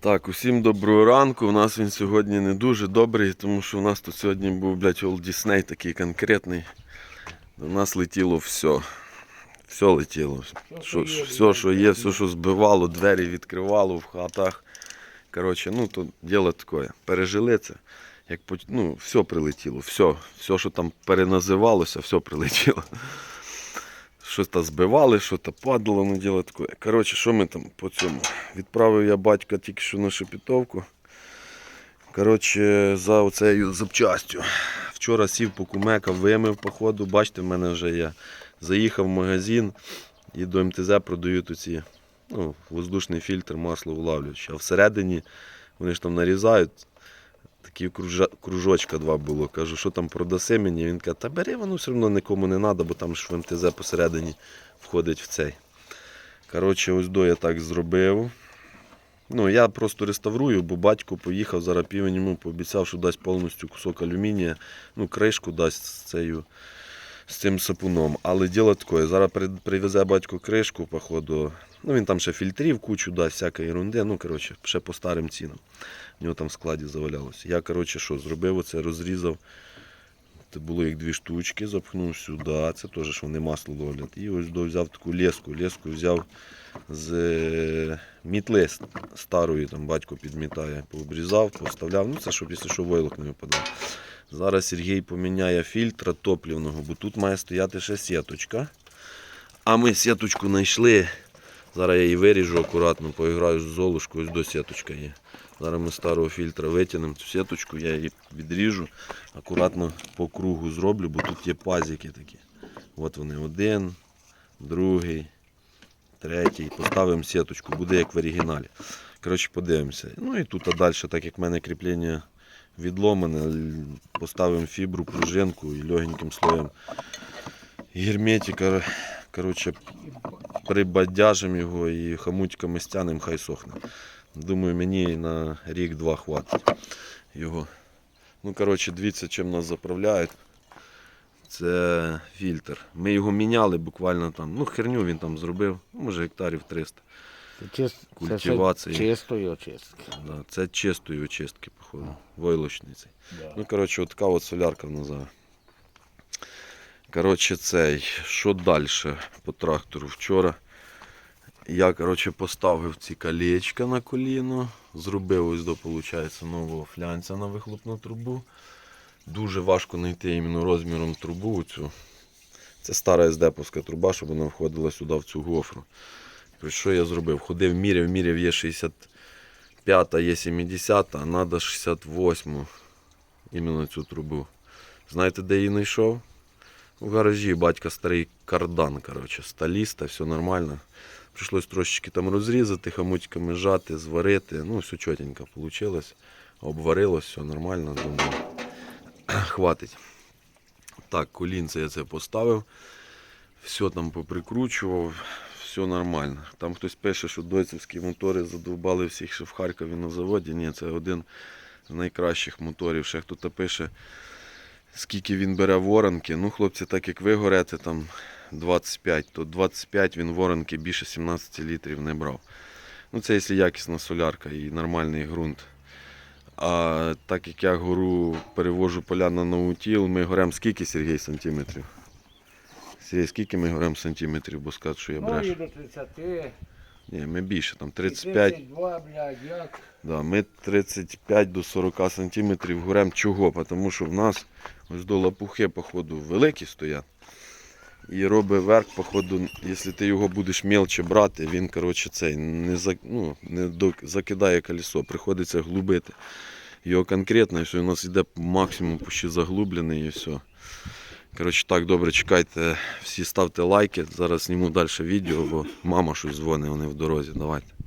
Так, усім доброго ранку. У нас він сьогодні не дуже добрий, тому що у нас тут сьогодні був, блядь, Олд Дісней такий конкретний. До нас летіло все. Все летіло. Що, що все, що є, все, що збивало, двері відкривало в хатах. Коротше, ну то діло таке. Пережили це. Як, ну, все прилетіло, все. Все, що там переназивалося, все прилетіло. Щось то збивали, що то падало, ну діло таке. Коротше, що ми там по цьому? Відправив я батька тільки що на шепітовку. Коротше, за оцею запчастю. Вчора сів по кумека, вимив походу. Бачите, в мене вже я заїхав в магазин і до МТЗ продають оці, ну, воздушний фільтр, масло улавлююче. А всередині вони ж там нарізають. Такі кружочка два було. Кажу, що там продаси мені. Він каже, та бери, воно все одно нікому не треба, бо там ж в МТЗ посередині входить в цей. Коротше, ось до я так зробив. Ну, я просто реставрую, бо батько поїхав, зараз півень йому пообіцяв, що дасть повністю кусок алюмінія, ну, кришку дасть з цією, з цим сапуном. Але діло таке, зараз привезе батько кришку, походу. Ну, він там ще фільтрів, кучу дасть, всяка ерунди, ну, коротше, ще по старим цінам. У нього там в складі завалялося. Я, коротше, що, зробив оце, розрізав. Це було як дві штучки, запхнув сюди. Це теж, що вони масло ловлять. І ось взяв таку леску. Леску взяв з е, мітли старої, там батько підмітає, пообрізав, поставляв. Ну це щоб, якщо що, войлок не випадав. Зараз Сергій поміняє фільтра топлівного, бо тут має стояти ще сіточка. А ми сіточку знайшли. Зараз я її виріжу акуратно, поіграю з золушкою, до сіточка є. Зараз ми старого фільтра витягнемо цю сіточку, я її відріжу, акуратно по кругу зроблю, бо тут є пазики такі. От вони один, другий, третій. Поставимо сіточку, буде як в оригіналі. Коротше, подивимося. Ну і тут а далі, так як в мене кріплення відломане, поставимо фібру, пружинку і легеньким слоєм герметика. Коротше, прибадяжимо його і хамутиками стянемо, хай сохне. Думаю, мені на рік-два хватить його. Ну, коротше, дивіться, чим нас заправляють. Це фільтр. Ми його міняли буквально там. Ну, херню він там зробив, ну, може гектарів 300. Це. Культивації. Це чистої очистки. Да, це чистої очистки, походу. Войлочниці. Да. Ну, коротше, от така от солярка в нас зараз. Коротше, цей. Що далі по трактору? Вчора я коротше, поставив ці колечка на коліно. Зробив ось до, виходить, нового флянця на вихлопну трубу. Дуже важко знайти іменно розміром трубу цю. Це стара СДПовська труба, щоб вона входила сюди в цю гофру. Що я зробив? Ходив, міряв, міряв, є 65, є 70, а треба 68 іменно цю трубу. Знаєте, де її знайшов? У гаражі батька старий кардан, коротше, сталіста, все нормально. Прийшлось трошечки там розрізати, хамутиками жати, зварити. Ну, все чотенько вийшло. Обварилось, все нормально, думаю. Хватить. Так, колінце я це поставив. Все там поприкручував, все нормально. Там хтось пише, що дойцевські мотори задовбали всіх ще в Харкові на заводі. Ні, це один з найкращих моторів. Ще хтось пише, скільки він бере воронки. Ну, хлопці, так як ви горете там 25, то 25 він воронки більше 17 літрів не брав. Ну, це якщо якісна солярка і нормальний ґрунт. А так як я гору перевожу поля на наутіл, ми горемо скільки, Сергій, сантиметрів? Сергій, скільки ми горемо сантиметрів, бо скажуть, що я Ну і до 30, Ні, ми більше, там 35. 32, блядь, як? Да, ми 35 до 40 сантиметрів горем. Чого? Тому що в нас ось до лопухи, походу, великі стоять. І робить верх, походу, якщо ти його будеш мелче брати, він коротше, цей, не, за, ну, не до, закидає колесо, приходиться глубити. Його конкретно, все, у нас йде максимум почти заглублений і все. Коротше, так, добре, чекайте, всі ставте лайки. Зараз зніму далі відео, бо мама щось дзвонить, вони в дорозі. Давайте.